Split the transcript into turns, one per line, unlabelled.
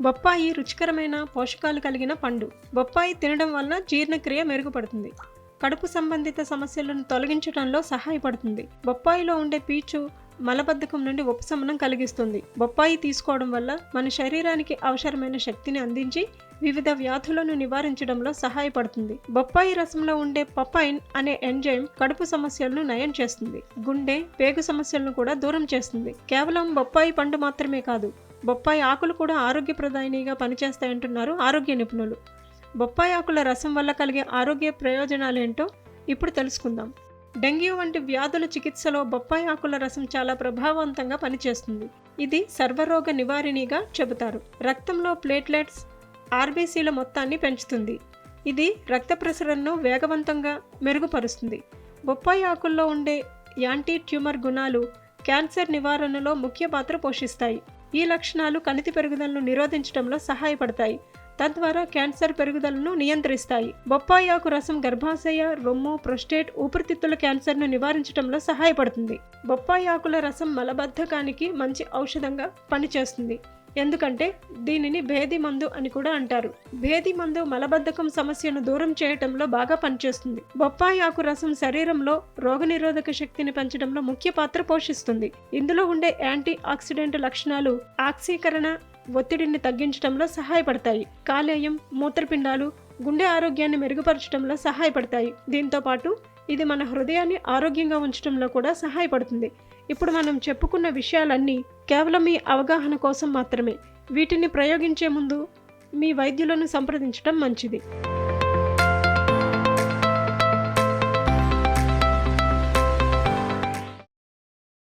బొప్పాయి రుచికరమైన పోషకాలు కలిగిన పండు. బొప్పాయి తినడం వల్ల జీర్ణక్రియ మెరుగుపడుతుంది. కడుపు సంబంధిత సమస్యలను తొలగించడంలో సహాయపడుతుంది. బొప్పాయిలో ఉండే పీచు మలబద్ధకం నుండి ఉపశమనం కలిగిస్తుంది. బొప్పాయి తీసుకోవడం వల్ల మన శరీరానికి అవసరమైన శక్తిని అందించి వివిధ వ్యాధులను నివారించడంలో సహాయపడుతుంది. బొప్పాయి రసంలో ఉండే పపైన్ అనే ఎంజైమ్ కడుపు సమస్యలను నయం చేస్తుంది. గుండె పేగు సమస్యలను కూడా దూరం చేస్తుంది. కేవలం బొప్పాయి పండు మాత్రమే కాదు బొప్పాయి ఆకులు కూడా ఆరోగ్యప్రదాయినిగా పనిచేస్తాయంటున్నారు ఆరోగ్య నిపుణులు. బొప్పాయి ఆకుల రసం వల్ల కలిగే ఆరోగ్య ప్రయోజనాలేంటో ఇప్పుడు తెలుసుకుందాం. డెంగ్యూ వంటి వ్యాధుల చికిత్సలో బొప్పాయి ఆకుల రసం చాలా ప్రభావవంతంగా పనిచేస్తుంది. ఇది సర్వరోగ నివారిణిగా చెబుతారు. రక్తంలో ప్లేట్లెట్స్ ఆర్బీసీల మొత్తాన్ని పెంచుతుంది. ఇది రక్త ప్రసరణను వేగవంతంగా మెరుగుపరుస్తుంది. బొప్పాయి ఆకుల్లో ఉండే యాంటీ ట్యూమర్ గుణాలు క్యాన్సర్ నివారణలో ముఖ్య పాత్ర పోషిస్తాయి. ఈ లక్షణాలు కణితి పెరుగుదలను నిరోధించడంలో సహాయపడతాయి. తద్వారా క్యాన్సర్ పెరుగుదలను నియంత్రిస్తాయి. బొప్పాయి ఆకు రసం గర్భాశయ రొమ్ము ప్రొస్టేట్ ఊపిరితిత్తుల క్యాన్సర్ను నివారించడంలో సహాయపడుతుంది. బొప్పాయి ఆకుల రసం మలబద్ధకానికి మంచి ఔషధంగా పనిచేస్తుంది. ఎందుకంటే దీనిని భేది మందు అని కూడా అంటారు. భేది మందు మలబద్ధకం సమస్యను దూరం చేయటంలో బాగా పనిచేస్తుంది. బొప్పాయి ఆకు రసం శరీరంలో రోగనిరోధక శక్తిని పెంచడంలో ముఖ్య పాత్ర పోషిస్తుంది. ఇందులో ఉండే యాంటీ ఆక్సిడెంట్ లక్షణాలు ఆక్సీకరణ ఒత్తిడిని తగ్గించడంలో సహాయపడతాయి. కాలేయం మూత్రపిండాలు గుండె ఆరోగ్యాన్ని మెరుగుపరచడంలో సహాయపడతాయి. దీంతో పాటు ఇది మన హృదయాన్ని ఆరోగ్యంగా ఉంచడంలో కూడా సహాయపడుతుంది. ఇప్పుడు మనం చెప్పుకున్న విషయాలన్నీ కేవలం మీ అవగాహన కోసం మాత్రమే. వీటిని ప్రయోగించే ముందు మీ వైద్యులను సంప్రదించడం మంచిది.